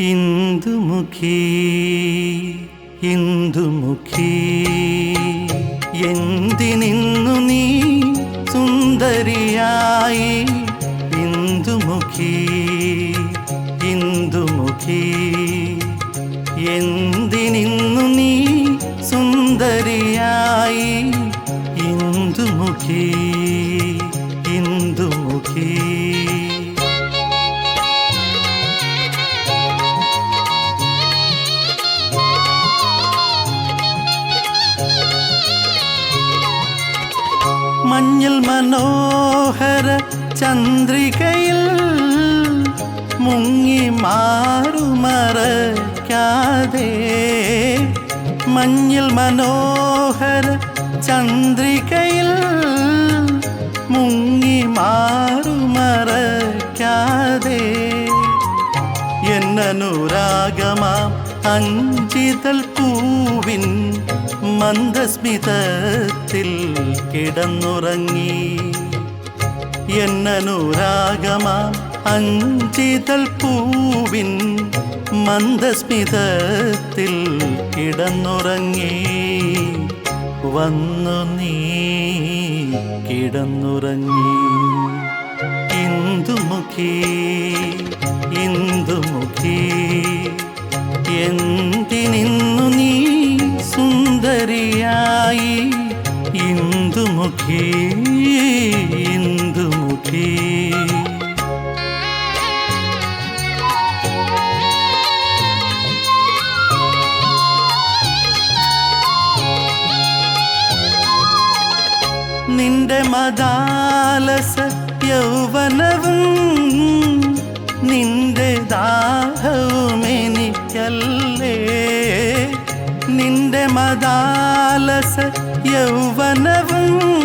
ഇന്ദുമുഖി ഇന്ദുമുഖി എന്തിനിന്നു നീ സുന്ദരിയായി? ഇന്ദുമുഖി ഇന്ദുമുഖി എന്തിനിന്നു നീ സുന്ദരിയായി? ഇന്ദുമുഖി മഞ്ഞൾ മനോഹര ചന്ദ്രികയിൽ മുങ്ങി മാറുമറയ്ക്കാതെ മഞ്ഞൾ മനോഹര ചന്ദ്രികയിൽ മുങ്ങി മാറുമറയ്ക്കാതെ എന്നനുരാഗമാം അഞ്ചിതൽ പൂവിൻ മന്ദസ്മിതത്തിൽ കിടന്നുറങ്ങി. എന്നനുരാഗമാം അഞ്ചിതൽ പൂവിൻ മന്ദസ്മിതത്തിൽ കിടന്നുറങ്ങി. വന്നു നീ കിടന്നുറങ്ങി. ഇന്ദുമുഖി ഇന്ദുമുഖി എന്തിനിന്നു ഇന്ദുമുഖി ഇന്ദുമുഖി നിന്റെ മദാലസ യൗവനവും നിന്റെ ദാഹവും എനിക്കല്ലേ. നിന്റെ മദാലസ യൗവനവും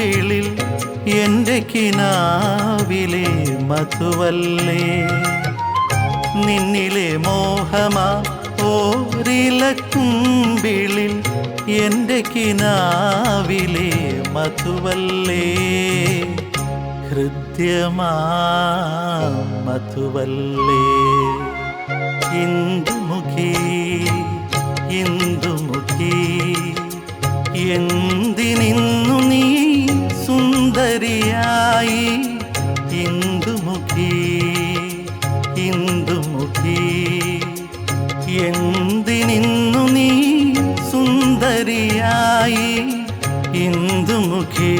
ഓരിലക്കുമ്പിളിൽ എന്റെ കിനാവിലെ മധുവല്ലേ? നിന്നിലെ മോഹമാ ഓരിലക്കുമ്പിളിൽ എന്റെ കിനാവിലെ മധുവല്ലേ? ഹൃദ്യമാ മധുവല്ലേ? ഇന്ദുമുഖി ഇന്ദുമുഖി എന്തിനിന്നു സുന്ദരിയായി ഇന്ദുമുഖി